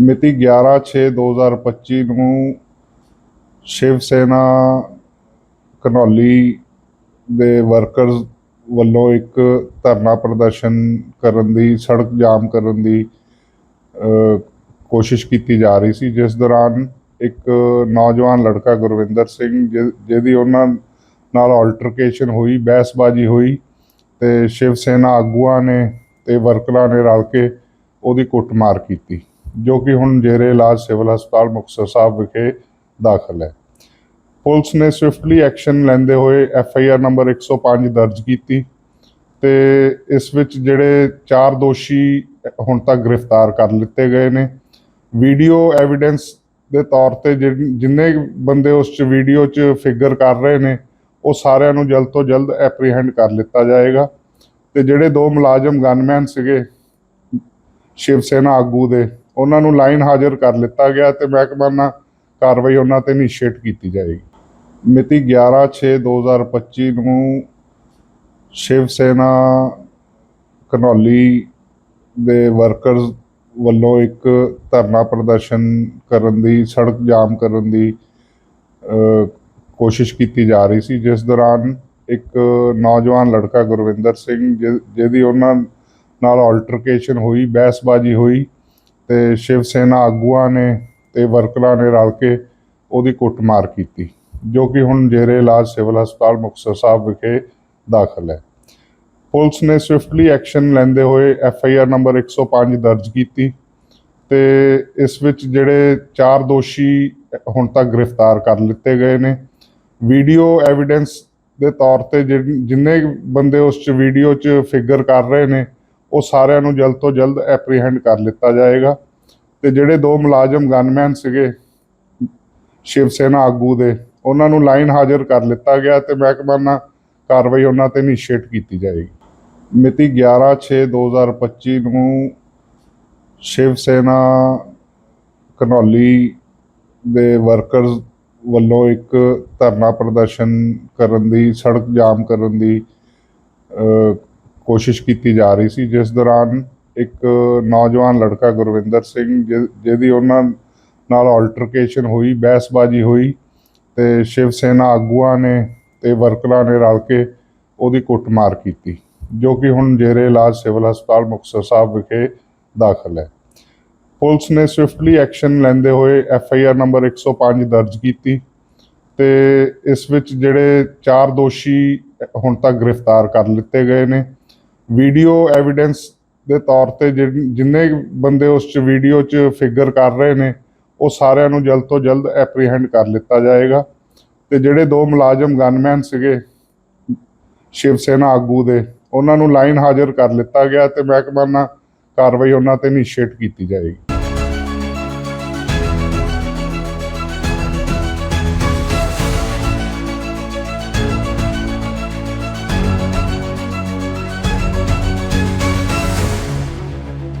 ਮਿਤੀ 11/6/2025 ਨੂੰ ਸ਼ਿਵ ਸੈਨਾ ਘਨੌਲੀ ਦੇ ਵਰਕਰਸ ਵੱਲੋਂ ਇੱਕ ਧਰਨਾ ਪ੍ਰਦਰਸ਼ਨ ਕਰਨ ਦੀ, ਸੜਕ ਜਾਮ ਕਰਨ ਦੀ ਕੋਸ਼ਿਸ਼ ਕੀਤੀ ਜਾ ਰਹੀ ਸੀ, ਜਿਸ ਦੌਰਾਨ ਇੱਕ ਨੌਜਵਾਨ ਲੜਕਾ ਗੁਰਵਿੰਦਰ ਸਿੰਘ, ਜਿ- ਜਿਹਦੀ ਉਹਨਾਂ ਨਾਲ ਆਲਟਰਕੇਸ਼ਨ ਹੋਈ, ਬਹਿਸਬਾਜ਼ੀ ਹੋਈ ਤੇ ਸ਼ਿਵ ਸੈਨਾ ਆਗੂਆਂ ਨੇ ਤੇ ਵਰਕਰਾਂ ਨੇ ਰਲ ਕੇ ਉਹਦੀ ਕੁੱਟਮਾਰ ਕੀਤੀ। ਜੋ ਕਿ ਹੁਣ ਜੇਰੇ ਇਲਾਜ ਸਿਵਲ ਹਸਪਤਾਲ ਮੁਕਤਸਰ ਸਾਹਿਬ ਵਿਖੇ ਦਾਖਲ ਹੈ। ਪੁਲਿਸ ਨੇ ਸਵਿਫਟਲੀ ਐਕਸ਼ਨ ਲੈਂਦੇ ਹੋਏ ਐਫ ਆਈ ਆਰ ਨੰਬਰ 105 ਦਰਜ ਕੀਤੀ ਤੇ ਇਸ ਵਿੱਚ ਜਿਹੜੇ ਚਾਰ ਦੋਸ਼ੀ ਹੁਣ ਤੱਕ ਗ੍ਰਿਫਤਾਰ ਕਰ ਲਿੱਤੇ ਗਏ ਨੇ। ਵੀਡੀਓ ਐਵੀਡੈਂਸ ਦੇ ਤੌਰ ਤੇ ਜਿਨ- ਜਿੰਨੇ ਬੰਦੇ ਉਸ ਚ ਵੀਡੀਓ ਚ ਫਿਗਰ ਕਰ ਰਹੇ ਨੇ, ਉਹ ਸਾਰਿਆਂ ਨੂੰ ਜਲਦ ਤੋਂ ਜਲਦ ਐਪਰੀਹੈਂਡ ਕਰ ਲਿੱਤਾ ਜਾਏਗਾ। ਤੇ ਜਿਹੜੇ ਦੋ ਮੁਲਾਜ਼ਮ ਗਨਮੈਨ ਸੀਗੇ ਸ਼ਿਵ ਸੈਨਾ ਆਗੂ ਦੇ ਉਹਨਾਂ ਨੂੰ ਲਾਈਨ ਹਾਜ਼ਰ ਕਰ ਲਿੱਤਾ ਗਿਆ ਤੇ ਮਹਿਕਮਾ ਨਾਲ ਕਾਰਵਾਈ ਉਹਨਾਂ ਤੇ ਇਨੀਸ਼ੀਏਟ ਕੀਤੀ ਜਾਏਗੀ। ਮਿਤੀ 11/6/2025 ਨੂੰ ਸ਼ਿਵ ਸੈਨਾ ਘਨੌਲੀ ਦੇ ਵਰਕਰਸ ਵੱਲੋਂ ਇੱਕ ਧਰਨਾ ਪ੍ਰਦਰਸ਼ਨ ਕਰਨ ਦੀ, ਸੜਕ ਜਾਮ ਕਰਨ ਦੀ ਕੋਸ਼ਿਸ਼ ਕੀਤੀ ਜਾ ਰਹੀ ਸੀ, ਜਿਸ ਦੌਰਾਨ ਇੱਕ ਨੌਜਵਾਨ ਲੜਕਾ ਗੁਰਵਿੰਦਰ ਸਿੰਘ, ਜਿ- ਜਿਹਦੀ ਉਹਨਾਂ ਨਾਲ ਆਲਟਰਕੇਸ਼ਨ ਹੋਈ, ਬਹਿਸਬਾਜ਼ੀ ਹੋਈ ਤੇ ਸ਼ਿਵ ਸੈਨਾ ਆਗੂਆਂ ਨੇ ਤੇ ਵਰਕਰਾਂ ਨੇ ਰਲ ਕੇ ਉਹਦੀ ਕੁੱਟਮਾਰ ਕੀਤੀ, ਜੋ ਕਿ ਹੁਣ ਜੇਰੇ ਇਲਾਜ ਸਿਵਲ ਹਸਪਤਾਲ ਮੁਕਤਸਰ ਸਾਹਿਬ ਵਿਖੇ ਦਾਖਲ ਹੈ। ਪੁਲਿਸ ਨੇ ਸਵਿਫਟਲੀ ਐਕਸ਼ਨ ਲੈਂਦੇ ਹੋਏ ਐਫ ਆਈ ਆਰ ਨੰਬਰ 105 ਦਰਜ ਕੀਤੀ ਤੇ ਇਸ ਵਿੱਚ ਜਿਹੜੇ ਚਾਰ ਦੋਸ਼ੀ ਹੁਣ ਤੱਕ ਗ੍ਰਿਫਤਾਰ ਕਰ ਲਿੱਤੇ ਗਏ ਨੇ। ਵੀਡੀਓ ਐਵੀਡੈਂਸ ਦੇ ਤੌਰ ਤੇ ਜਿਨ- ਜਿੰਨੇ ਬੰਦੇ ਉਸ ਚ ਵੀਡੀਓ ਚ ਫਿਗਰ ਕਰ ਰਹੇ ਨੇ ਉਹ ਸਾਰਿਆਂ ਨੂੰ ਜਲਦ ਤੋਂ ਜਲਦ ਐਪਰੀਹੈਂਡ ਕਰ ਲਿੱਤਾ ਜਾਏਗਾ। ਤੇ ਜਿਹੜੇ ਦੋ ਮੁਲਾਜ਼ਮ ਗਨਮੈਨ ਸੀਗੇ ਸ਼ਿਵ ਸੈਨਾ ਆਗੂ ਦੇ ਉਹਨਾਂ ਨੂੰ ਲਾਈਨ ਹਾਜ਼ਰ ਕਰ ਲਿੱਤਾ ਗਿਆ ਤੇ ਮਹਿਕਮਾ ਨਾਲ ਕਾਰਵਾਈ ਉਹਨਾਂ ਤੇ ਇਨੀਸ਼ੀਏਟ ਕੀਤੀ ਜਾਏਗੀ। ਮਿਤੀ 11/6/2025 ਨੂੰ ਸ਼ਿਵ ਸੈਨਾ ਘਨੌਲੀ ਦੇ ਵਰਕਰਸ ਵੱਲੋਂ ਇੱਕ ਧਰਨਾ ਪ੍ਰਦਰਸ਼ਨ ਕਰਨ ਦੀ ਸੜਕ ਜਾਮ ਕਰਨ ਦੀ ਅ, ਕੋਸ਼ਿਸ਼ ਕੀਤੀ ਜਾ ਰਹੀ ਸੀ, ਜਿਸ ਦੌਰਾਨ ਇੱਕ ਨੌਜਵਾਨ ਲੜਕਾ ਗੁਰਵਿੰਦਰ ਸਿੰਘ, ਜਿ- ਜਿਹਦੀ ਉਹਨਾਂ ਨਾਲ ਆਲਟਰਕੇਸ਼ਨ ਹੋਈ, ਬਹਿਸਬਾਜ਼ੀ ਹੋਈ ਤੇ ਸ਼ਿਵ ਸੈਨਾ ਆਗੂਆਂ ਨੇ ਤੇ ਵਰਕਰਾਂ ਨੇ ਰਲ ਕੇ ਉਹਦੀ ਕੁੱਟਮਾਰ ਕੀਤੀ, ਜੋ ਕਿ ਹੁਣ ਜੇਰੇ ਇਲਾਜ ਸਿਵਲ ਹਸਪਤਾਲ ਮੁਕਤਸਰ ਸਾਹਿਬ ਵਿਖੇ ਦਾਖਲ ਹੈ। ਪੁਲਿਸ ਨੇ ਸਵਿਫਟਲੀ ਐਕਸ਼ਨ ਲੈਂਦੇ ਹੋਏ ਐਫ ਆਈ ਆਰ ਨੰਬਰ 105 ਦਰਜ ਕੀਤੀ ਤੇ ਇਸ ਵਿੱਚ ਜਿਹੜੇ ਚਾਰ ਦੋਸ਼ੀ ਹੁਣ ਤੱਕ ਗ੍ਰਿਫਤਾਰ ਕਰ ਲਿੱਤੇ ਗਏ ਨੇ। ਵੀਡੀਓ ਐਵੀਡੈਂਸ ਦੇ ਤੌਰ ਤੇ ਜਿਨ- ਜਿੰਨੇ ਬੰਦੇ ਉਸ ਚ ਵੀਡੀਓ ਚ ਫਿਗਰ ਕਰ ਰਹੇ ਨੇ, ਉਹ ਸਾਰਿਆਂ ਨੂੰ ਜਲਦ ਤੋਂ ਜਲਦ ਐਪਰੀਹੈਂਡ ਕਰ ਲਿੱਤਾ ਜਾਏਗਾ। ਤੇ ਜਿਹੜੇ ਦੋ ਮੁਲਾਜ਼ਮ ਗਨਮੈਨ ਸੀਗੇ, ਸ਼ਿਵ ਸੈਨਾ ਆਗੂ ਦੇ, ਉਹਨਾਂ ਨੂੰ ਲਾਈਨ ਹਾਜ਼ਰ ਕਰ ਲਿੱਤਾ ਗਿਆ ਤੇ ਮਹਿਕਮਾ ਨਾਲ ਕਾਰਵਾਈ ਉਹਨਾਂ ਤੇ ਇਨੀਸ਼ੀਏਟ ਕੀਤੀ ਜਾਏਗੀ।